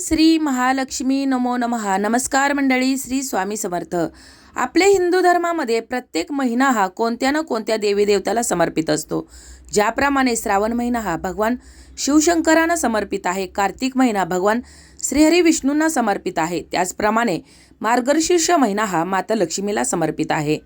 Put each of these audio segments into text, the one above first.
श्री महालक्ष्मी नमो नमहा नमस्कार मंडळी श्री स्वामी समर्थ. आपले हिंदू धर्मामध्ये प्रत्येक महिना हा कोणत्या ना कोणत्या देवी देवताला समर्पित असतो. ज्याप्रमाणे श्रावण महिना हा भगवान शिवशंकरांना समर्पित आहे कार्तिक महिना भगवान श्रीहरी विष्णूंना समर्पित आहे. त्याचप्रमाणे मार्गशीर्ष महिना हा माता लक्ष्मीला समर्पित आहे.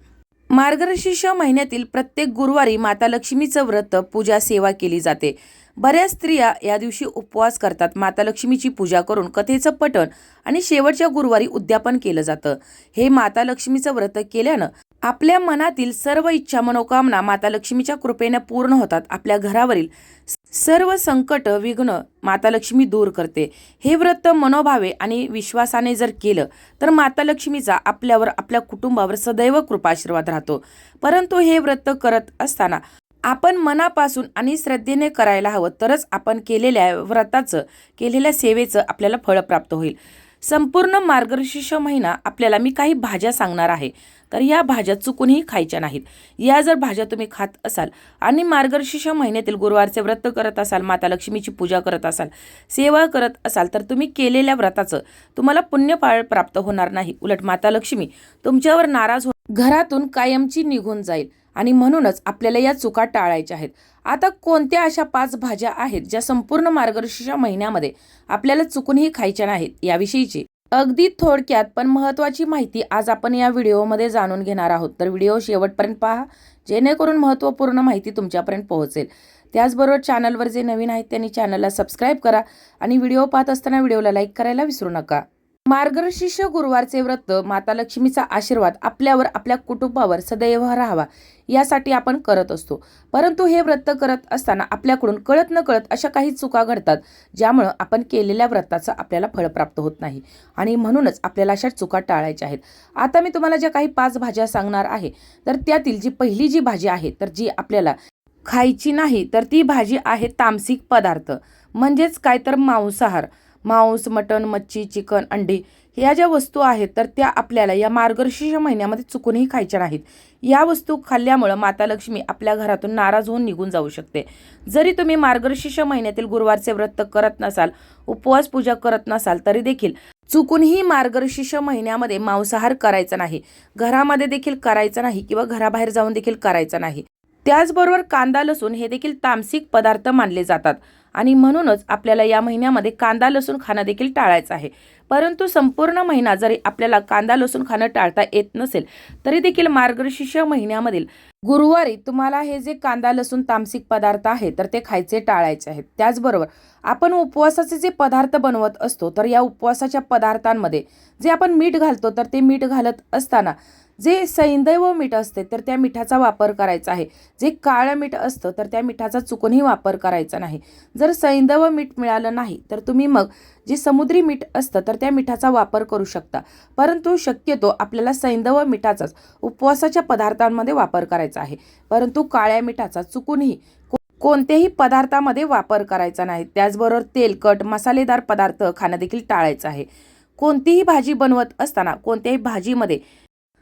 मार्गशीर्ष महिन्यातील प्रत्येक गुरुवारी माता लक्ष्मीचं व्रत पूजा सेवा केली जाते. बऱ्याच स्त्रिया या दिवशी उपवास करतात. माता लक्ष्मीची पूजा करून कथेचं पठण आणि शेवटच्या गुरुवारी उद्यापन केलं जातं. हे माता लक्ष्मीचं व्रत केल्यानं आपल्या मनातील सर्व इच्छा मनोकामना माता लक्ष्मीच्या कृपेनं पूर्ण होतात. आपल्या घरावरील सर्व संकट विघ्न माता लक्ष्मी दूर करते. हे व्रत मनोभावे आणि विश्वासाने जर केलं तर माता लक्ष्मीचा आपल्यावर आपल्या कुटुंबावर सदैव कृपाशीर्वाद राहतो. परंतु हे व्रत करत असताना आपण मनापासून आणि श्रद्धेने करायला हवं तरच आपण केलेल्या व्रताचं केलेल्या सेवेचं आपल्याला फळ प्राप्त होईल. संपूर्ण मार्गशीर्ष महिना आपल्याला मी काही भाज्या सांगणार आहे. तर या भाज्या चुकूनही खायच्या नाहीत. या जर भाज्या तुम्ही खात असाल आणि मार्गशीर्ष महिन्यातील गुरुवारचे व्रत करत असाल माता लक्ष्मीची पूजा करत असाल सेवा करत असाल तर तुम्ही केलेल्या व्रताचं तुम्हाला पुण्यफळ प्राप्त होणार नाही. उलट माता लक्ष्मी तुमच्यावर नाराज हो घरातून कायमची निघून जाईल. आणि म्हणूनच आपल्याला या चुका टाळायच्या आहेत. आता कोणत्या अशा पाच भाज्या आहेत ज्या संपूर्ण मार्गदर्शीच्या महिन्यामध्ये आपल्याला चुकूनही खायच्या नाहीत याविषयीची? अगदी थोडक्यात पण महत्त्वाची माहिती आज आपण या व्हिडिओमध्ये जाणून घेणार आहोत. तर व्हिडिओ शेवटपर्यंत पहा जेणेकरून महत्त्वपूर्ण माहिती तुमच्यापर्यंत पोहोचेल. त्याचबरोबर चॅनलवर जे नवीन आहेत त्यांनी चॅनलला सबस्क्राईब करा आणि व्हिडिओ पाहत असताना व्हिडिओला लाईक करायला विसरू नका. मार्गशीर्ष गुरुवारचे व्रत माता लक्ष्मीचा आशीर्वाद आपल्यावर आपल्या कुटुंबावर सदैव राहावा यासाठी आपण करत असतो. परंतु हे व्रत करत असताना आपल्याकडून कळत न कळत अशा काही चुका घडतात ज्यामुळं आपण केलेल्या व्रताचं आपल्याला फळ प्राप्त होत नाही. आणि म्हणूनच आपल्याला अशा चुका टाळायच्या आहेत. आता मी तुम्हाला ज्या काही पाच भाज्या सांगणार आहे तर त्यातील जी पहिली जी भाजी आहे तर जी आपल्याला खायची नाही तर ती भाजी आहे तामसिक पदार्थ. म्हणजेच काय तर मांसाहार. मांस मटण मच्छी चिकन अंडी ह्या ज्या वस्तू आहेत तर त्या आपल्याला या मार्गशीर्ष महिन्यामध्ये चुकूनही खायच्या नाहीत. या वस्तू खाल्ल्यामुळं माता लक्ष्मी आपल्या घरातून नाराज होऊन निघून जाऊ शकते. जरी तुम्ही मार्गशीर्ष महिन्यातील गुरुवारचे व्रत करत नसाल उपवास पूजा करत नसाल तरी देखील चुकूनही मार्गशीर्ष महिन्यामध्ये मांसाहार करायचा नाही. घरामध्ये देखील करायचा नाही किंवा घराबाहेर जाऊन देखील करायचा नाही. त्याचबरोबर कांदा लसूण हे देखील तामसिक पदार्थ मानले जातात. आणि म्हणूनच आपल्याला या महिन्यामध्ये कांदा लसूण खाणं देखील टाळायचं आहे. परंतु संपूर्ण महिना जरी आपल्याला कांदा लसूण खाणं टाळता येत नसेल तरी देखील मार्गशीर्ष महिन्यामधील गुरुवारी तुम्हाला हे जे कांदा लसूण तामसिक पदार्थ आहे तर ते खायचे टाळायचे आहेत. त्याचबरोबर आपण उपवासाचे जे पदार्थ बनवत असतो तर या उपवासाच्या पदार्थांमध्ये जे आपण मीठ घालतो तर ते मीठ घालत असताना जे सैंदैव मीठ असते तर त्या मिठाचा वापर करायचा आहे. जे काळं मीठ असतं तर त्या मिठाचा चुकूनही वापर करायचा नाही. जर सैंदव मीठ मिळालं नाही तर तुम्ही मग जे समुद्री मीठ असतं तर त्या मिठाचा वापर करू शकता. परंतु शक्यतो आपल्याला सैंदव मिठाचाच उपवासाच्या पदार्थांमध्ये वापर करायचा आहे. परंतु काळ्या मिठाचा चुकूनही कोणत्याही पदार्थामध्ये वापर करायचा नाही. त्याचबरोबर तेलकट मसालेदार पदार्थ खाणं देखील टाळायचं आहे. कोणतीही भाजी बनवत असताना कोणत्याही भाजीमध्ये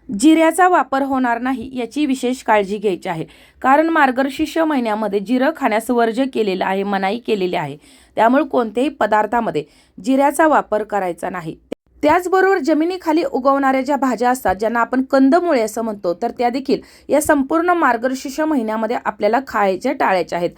जिऱ्याचा वापर होणार नाही याची विशेष काळजी घ्यायची आहे. कारण मार्गशीर्ष महिन्यामध्ये जिरं खाण्यास वर्ज्य केलेलं आहे मनाई केलेली आहे. त्यामुळे कोणत्याही पदार्थामध्ये जिऱ्याचा वापर करायचा नाही. त्याचबरोबर जमिनीखाली उगवणाऱ्या ज्या भाज्या असतात ज्यांना आपण कंदमुळे असं म्हणतो तर त्या देखील या संपूर्ण मार्गशीर्ष महिन्यामध्ये आपल्याला खायच्या टाळायच्या आहेत.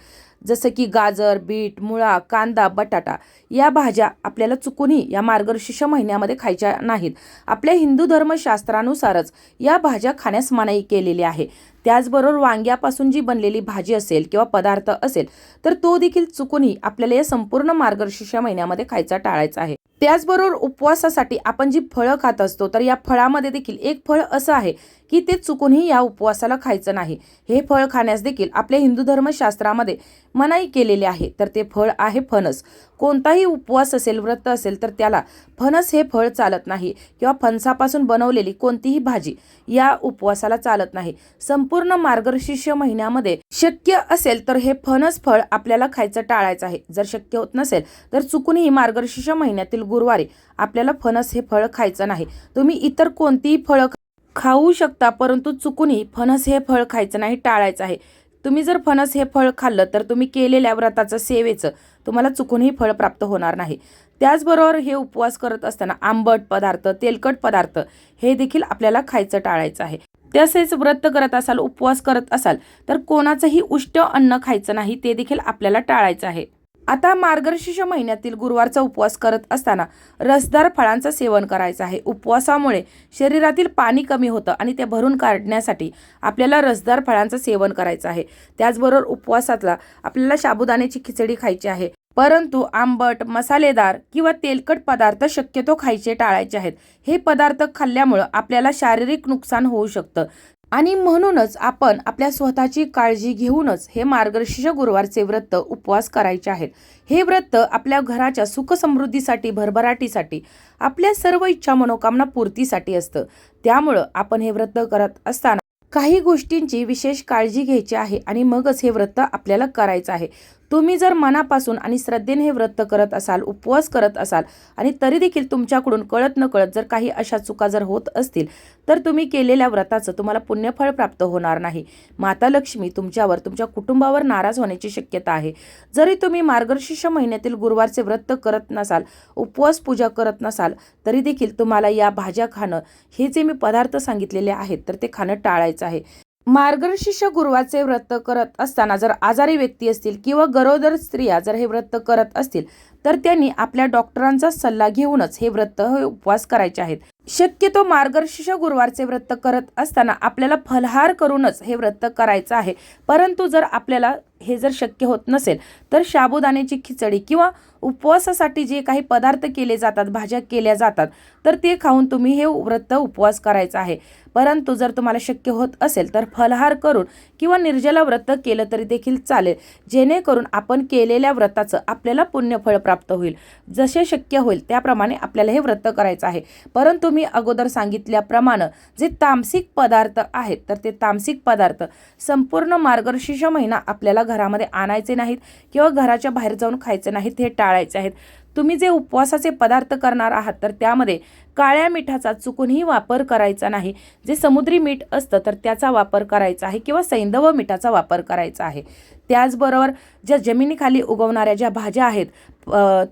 जसं की गाजर बीट मुळा कांदा बटाटा या भाज्या आपल्याला चुकूनही या मार्गशीर्ष महिन्यामध्ये खायच्या नाहीत. आपल्या हिंदू धर्मशास्त्रानुसारच या भाज्या खाण्यास मनाई केलेली आहे. त्याचबरोबर वांग्यापासून जी बनलेली भाजी असेल किंवा पदार्थ असेल तर तो देखील चुकूनही आपल्याला या संपूर्ण मार्गशीर्ष महिन्यामध्ये खायचा टाळायचा आहे. त्याचबरोबर उपवासासाठी आपण जी फळं खात असतो तर या फळामध्ये देखील एक फळ असं आहे की ते चुकूनही या उपवासाला खायचं नाही. हे फळ खाण्यास देखील आपल्या हिंदू धर्मशास्त्रामध्ये मनाई केलेली आहे तर ते फळ आहे फणस. कोणताही उपवास असेल व्रत असेल तर त्याला फणस हे फळ चालत नाही किंवा फणसापासून बनवलेली कोणतीही भाजी या उपवासाला चालत नाही. संप संपूर्ण मार्गशीर्ष महिन्यामध्ये शक्य असेल तर हे फणस फळ आपल्याला खायचं टाळायचं आहे. जर शक्य होत नसेल तर चुकूनही मार्गशीर्ष महिन्यातील गुरुवारी आपल्याला फणस हे फळ खायचं नाही. तुम्ही इतर कोणतीही फळं खाऊ शकता परंतु चुकूनही फणस हे फळ खायचं नाही टाळायचं आहे. तुम्ही जर फणस हे फळ खाल्लं तर तुम्ही केलेल्या व्रताचं सेवेचं तुम्हाला चुकूनही फळ प्राप्त होणार नाही. त्याचबरोबर हे उपवास करत असताना आंबट पदार्थ तेलकट पदार्थ हे देखील आपल्याला खायचं टाळायचं आहे. तसेच व्रत करत असाल उपवास करत असाल तर कोणाचंही उष्ट अन्न खायचं नाही ते देखील आपल्याला टाळायचं आहे. आता मार्गशीर्ष महिन्यातील गुरुवारचा उपवास करत असताना रसदार फळांचं सेवन करायचं आहे. उपवासामुळे शरीरातील पाणी कमी होतं आणि ते भरून काढण्यासाठी आपल्याला रसदार फळांचं सेवन करायचं आहे. त्याचबरोबर उपवासातला आपल्याला साबुदाण्याची खिचडी खायची आहे. परंतु आंबट मसालेदार किंवा तेलकट पदार्थ शक्यतो खायचे टाळायचे आहेत. हे पदार्थ खाल्ल्यामुळं आपल्याला शारीरिक नुकसान होऊ शकतं. आणि म्हणूनच आपण आपल्या स्वतःची काळजी घेऊनच हे मार्गशीर्ष गुरुवारचे व्रत उपवास करायचे आहेत. हे व्रत आपल्या घराच्या सुखसमृद्धीसाठी भरभराटीसाठी आपल्या सर्व इच्छा मनोकामना पूर्तीसाठी असतं. त्यामुळं आपण हे व्रत करत असताना काही गोष्टींची विशेष काळजी घ्यायची आहे आणि मगच हे व्रत आपल्याला करायचं आहे. तुम्ही जर मनापासून आणि श्रद्धेने हे व्रत करत असाल उपवास करत असाल आणि तरी देखील तुमच्याकडून कळत न कळत जर काही अशा चुका जर होत असतील तर तुम्ही केलेल्या व्रताचं तुम्हाला पुण्यफळ प्राप्त होणार नाही. माता लक्ष्मी तुमच्यावर तुमच्या कुटुंबावर नाराज होण्याची शक्यता आहे. जरी तुम्ही मार्गशीर्ष महिन्यातील गुरुवारचे व्रत करत नसाल उपवास पूजा करत नसाल तरी देखील तुम्हाला या भाज्या खाणं हे जे मी पदार्थ सांगितलेले आहेत तर ते खाणं टाळायचं आहे. मार्गशीर्ष गुरुवारचे व्रत करत असताना जर आजारी व्यक्ती असतील किंवा गरोदर स्त्रिया जर हे व्रत करत असतील तर त्यांनी आपल्या डॉक्टरांचा सल्ला घेऊनच हे व्रत हे उपवास करायचे आहेत. शक्यतो मार्गशीर्ष गुरुवारचे व्रत करत असताना आपल्याला फलहार करूनच हे व्रत करायचं आहे. परंतु जर आपल्याला हे जर शक्य होत नसेल तर साबुदाण्याची खिचडी किंवा उपवासासाठी जे काही पदार्थ केले जातात भाज्या केल्या जातात तर ते खाऊन तुम्ही हे व्रत उपवास करायचं आहे. परंतु जर तुम्हाला शक्य होत असेल तर फलहार करून किंवा निर्जला व्रत केलं तरी देखील चालेल. जेणेकरून आपण केलेल्या व्रताचं आपल्याला पुण्यफळ प्राप्त होईल. जसे शक्य होईल त्याप्रमाणे आपल्याला हे व्रत करायचं आहे. परंतु मी अगोदर सांगितल्याप्रमाणे जे तामसिक पदार्थ आहेत तर ते तामसिक पदार्थ संपूर्ण मार्गशीर्ष महिना आपल्याला घरामध्ये आणायचे नाहीत किंवा घराच्या बाहेर जाऊन खायचे नाहीत हे टाळायचे आहेत. तुम्ही जे उपवासाचे पदार्थ करणार आहात तर त्यामध्ये काळ्या मिठाचा चुकूनही वापर करायचा नाही. जे समुद्री मीठ असतं तर त्याचा वापर करायचा आहे किंवा सैंधव मिठाचा वापर करायचा आहे. त्याचबरोबर ज्या जमिनीखाली उगवणाऱ्या ज्या भाज्या आहेत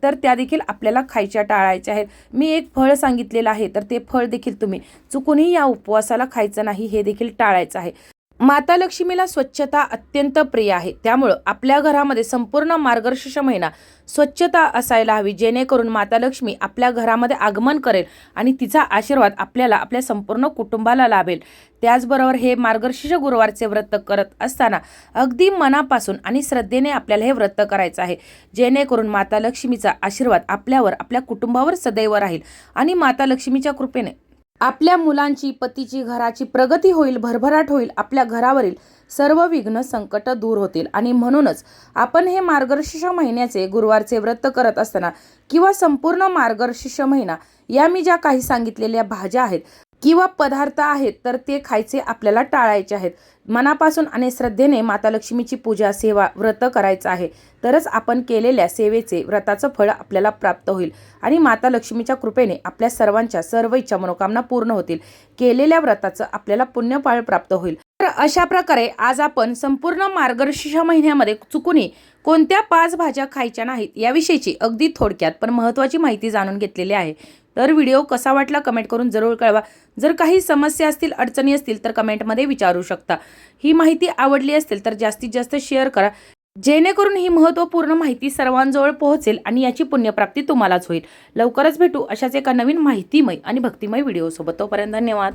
तर त्या देखील आपल्याला खायच्या टाळायच्या आहेत. मी एक फळ सांगितलेलं आहे तर ते फळ देखील तुम्ही चुकूनही या उपवासाला खायचं नाही हे देखील टाळायचं आहे. माता लक्ष्मीला स्वच्छता अत्यंत प्रिय आहे. त्यामुळं आपल्या घरामध्ये संपूर्ण मार्गशीर्ष महिना स्वच्छता असायला हवी जेणेकरून माता लक्ष्मी आपल्या घरामध्ये आगमन करेल आणि तिचा आशीर्वाद आपल्याला आपल्या संपूर्ण कुटुंबाला लाभेल. त्याचबरोबर हे मार्गशीर्ष गुरुवारचे व्रत करत असताना अगदी मनापासून आणि श्रद्धेने आपल्याला हे व्रत करायचं आहे. जेणेकरून माता लक्ष्मीचा आशीर्वाद आपल्यावर आपल्या कुटुंबावर सदैव राहील आणि माता लक्ष्मीच्या कृपेने आपल्या मुलांची पतीची घराची प्रगती होईल भरभराट होईल आपल्या घरावरील सर्व विघ्न संकट दूर होतील. आणि म्हणूनच आपण हे मार्गशीर्ष महिन्याचे गुरुवारचे व्रत करत असताना किंवा संपूर्ण मार्गशीर्ष महिना या मी ज्या काही सांगितलेल्या भाज्या आहेत किंवा पदार्थ आहेत तर ते खायचे आपल्याला टाळायचे आहेत. मनापासून आणि श्रद्धेने माता लक्ष्मीची पूजा सेवा व्रत करायचं आहे. तरच आपण केलेल्या सेवेचे व्रताचं फळ आपल्याला प्राप्त होईल. आणि माता लक्ष्मीच्या कृपेने आपल्या सर्वांच्या सर्व इच्छा मनोकामना पूर्ण होतील. केलेल्या व्रताचं आपल्याला पुण्यफळ प्राप्त होईल. तर अशा प्रकारे आज आपण संपूर्ण मार्गशीर्ष महिन्यामध्ये चुकूनही कोणत्या पाच भाज्या खायच्या नाहीत याविषयीची अगदी थोडक्यात पण महत्त्वाची माहिती जाणून घेतलेली आहे. तर व्हिडिओ कसा वाटला कमेंट करून जरूर कळवा. जर काही समस्या असतील अडचणी असतील तर कमेंटमध्ये विचारू शकता. ही माहिती आवडली असेल तर जास्तीत जास्त शेअर करा. जेणेकरून ही महत्त्वपूर्ण माहिती सर्वांजवळ पोहोचेल आणि याची पुण्यप्राप्ती तुम्हालाच होईल. लवकरच भेटू अशाच एका नवीन माहितीमय आणि भक्तिमय व्हिडिओसोबत. तोपर्यंत धन्यवाद.